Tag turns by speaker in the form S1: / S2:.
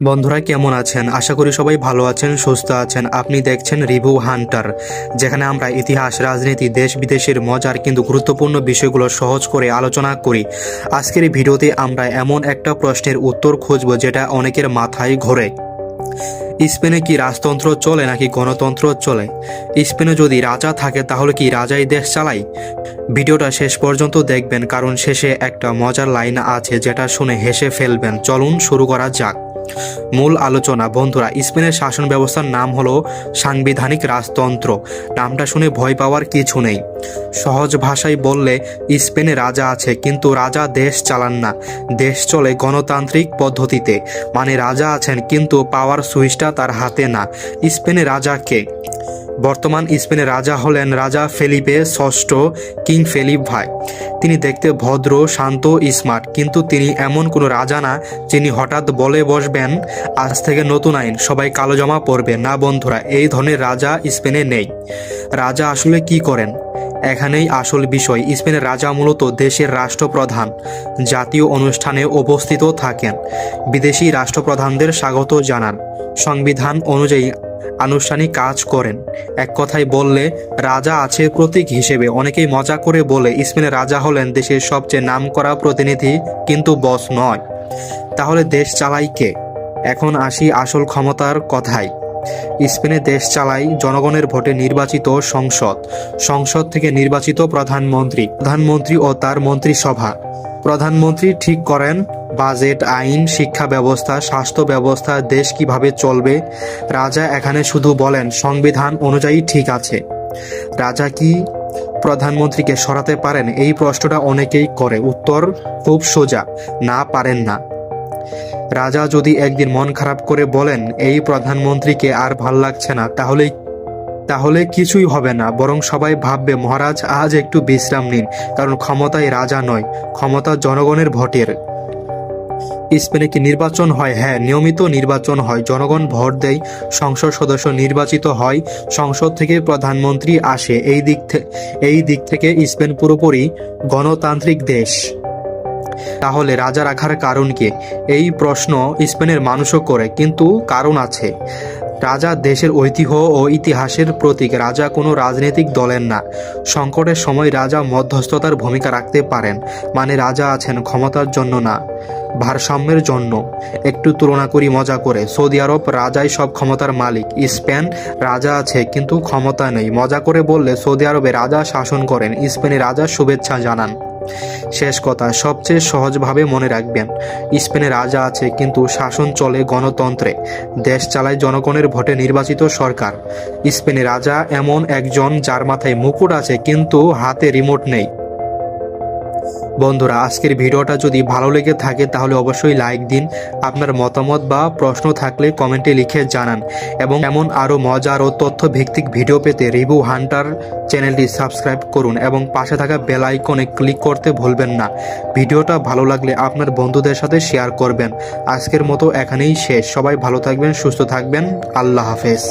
S1: বন্ধুরা, কেমন আছেন? আশা করি সবাই ভালো আছেন, সুস্থ আছেন। আপনি দেখছেন রিভিউ হান্টার, যেখানে আমরা ইতিহাস, রাজনীতি, দেশ বিদেশের মজার কিন্তু গুরুত্বপূর্ণ বিষয়গুলো সহজ করে আলোচনা করি। আজকের ভিডিওতে আমরা এমন একটা প্রশ্নের উত্তর খুঁজব, যেটা অনেকের মাথায় ঘোরে। স্পেনে কি রাজতন্ত্র চলে নাকি গণতন্ত্র চলে? স্পেনে যদি রাজা থাকে, তাহলে কি রাজাই দেশ চালায়? ভিডিওটা শেষ পর্যন্ত দেখবেন, কারণ শেষে একটা মজার লাইন আছে, যেটা শুনে হেসে ফেলবেন। চলুন শুরু করা যাক। মূল আলোচনা। বন্ধুরা, স্পেনের শাসন ব্যবস্থার নাম হলো সাংবিধানিক রাজতন্ত্র। নামটা শুনে ভয় পাওয়ার কিছু নেই। সহজ ভাষায় বললে, স্পেনে রাজা আছে, কিন্তু রাজা দেশ চালান না। দেশ চলে গণতান্ত্রিক পদ্ধতিতে। মানে রাজা আছেন, কিন্তু পাওয়ার সুইচটা তার হাতে না। স্পেনে রাজা কে? বর্তমান স্পেনের রাজা হলেন রাজা ফেলিপে ষষ্ঠ কিং ফেলিপ ভাই। তিনি দেখতে ভদ্র, শান্ত, স্মার্ট, কিন্তু তিনি এমন কোনো রাজা না যিনি হঠাৎ বলে বসবেন, আজ থেকে নতুন আইন, সবাই কালো জামা পরবে। না বন্ধুরা, এই ধরনের রাজা স্পেনে নেই। রাজা আসলে কি করেন? এখানেই আসল বিষয়। স্পেনের রাজা মূলত দেশের রাষ্ট্রপ্রধান, জাতীয় অনুষ্ঠানে উপস্থিত থাকেন। বিদেশি রাষ্ট্রপ্রধানদের স্বাগত জানান। সংবিধান অনুযায়ী আনুষ্ঠানিক কাজ করেন। এক কথায় বললে, রাজা আছে প্রতীক হিসেবে। অনেকেই মজা করে বলে স্পেনের রাজা হলেন দেশের সবচেয়ে নামকরা প্রতিনিধি, কিন্তু বস নয়। তাহলে দেশ চালাই কে? এখন আসি আসল ক্ষমতার কথায়। স্পেনে দেশ চালায় জনগণের ভোটে নির্বাচিত সংসদ। সংসদ থেকে নির্বাচিত প্রধানমন্ত্রী। প্রধানমন্ত্রী ও তার মন্ত্রিসভা। প্রধানমন্ত্রী ঠিক করেন বাজেট, আইন, শিক্ষা ব্যবস্থা, স্বাস্থ্য ব্যবস্থা, দেশ কীভাবে চলবে, রাজা এখানে শুধু বলেন, সংবিধান অনুযায়ী ঠিক আছে। রাজা কি প্রধানমন্ত্রীকে সরাতে পারেন? এই প্রশ্নটা অনেকেই করে। উত্তর, খুব সোজা, না পারেন না। রাজা যদি একদিন মন খারাপ করে বলেন, এই প্রধানমন্ত্রীকে আর ভালো লাগছে না, তাহলে তাহলে কিছুই হবে না। বরং সবাই ভাববে, মহারাজ, আজ একটু বিশ্রাম নিন, কারণ ক্ষমতায় রাজা নয়, ক্ষমতা জনগণের ভোটের। স্পেনে কি নির্বাচন হয় হ্যাঁ নিয়মিত নির্বাচন হয়। জনগণ ভোট দেয়, সংসদ সদস্য নির্বাচিত হয়, সংসদ থেকে প্রধানমন্ত্রী আসে। এই দিক এই দিক থেকে স্পেন পুরোপুরি গণতান্ত্রিক দেশ। তাহলে রাজা রাখার কারণ কি? এই প্রশ্ন স্পেনের মানুষও করে, কিন্তু কারণ আছে। রাজা দেশের ঐতিহ্য ও ইতিহাসের প্রতীক, রাজা কোনো রাজনৈতিক দলের না। সংকটের সময় রাজা মধ্যস্থতার ভূমিকা রাখতে পারেন মানে রাজা আছেন, ক্ষমতার জন্য না। ভারসাম্যের জন্য। একটু তুলনা করি, মজা করে। সৌদি আরব রাজাই সব ক্ষমতার মালিক। স্পেন রাজা আছে, কিন্তু ক্ষমতা নেই। মজা করে বললে সৌদি আরবে রাজা শাসন করেন। স্পেনে রাজা শুভেচ্ছা জানান। শেষ কথা, সবচেয়ে সহজভাবে মনে রাখবেন, স্পেনে রাজা আছে, কিন্তু শাসন চলে গণতন্ত্রে। দেশ চালায় জনগণের ভোটে নির্বাচিত সরকার। স্পেনে রাজা এমন একজন যার মাথায় মুকুট আছে, কিন্তু হাতে রিমোট নেই। বন্ধুরা, আজকের ভিডিওটা যদি ভালো লেগে থাকে তাহলে অবশ্যই লাইক দিন। আপনার মতামত বা প্রশ্ন থাকলে কমেন্টে লিখে জানান। এবং এমন আরও মজার ও তথ্য ভিত্তিক ভিডিও পেতে রিভিউ হান্টার চ্যানেলটি সাবস্ক্রাইব করুন এবং পাশে থাকা বেল আইকনে ক্লিক করতে ভুলবেন না। ভিডিওটা ভালো লাগলে আপনার বন্ধুদের সাথে শেয়ার করবেন। আজকের মতো এখানেই শেষ। সবাই ভালো থাকবেন, সুস্থ থাকবেন। আল্লাহ হাফেজ।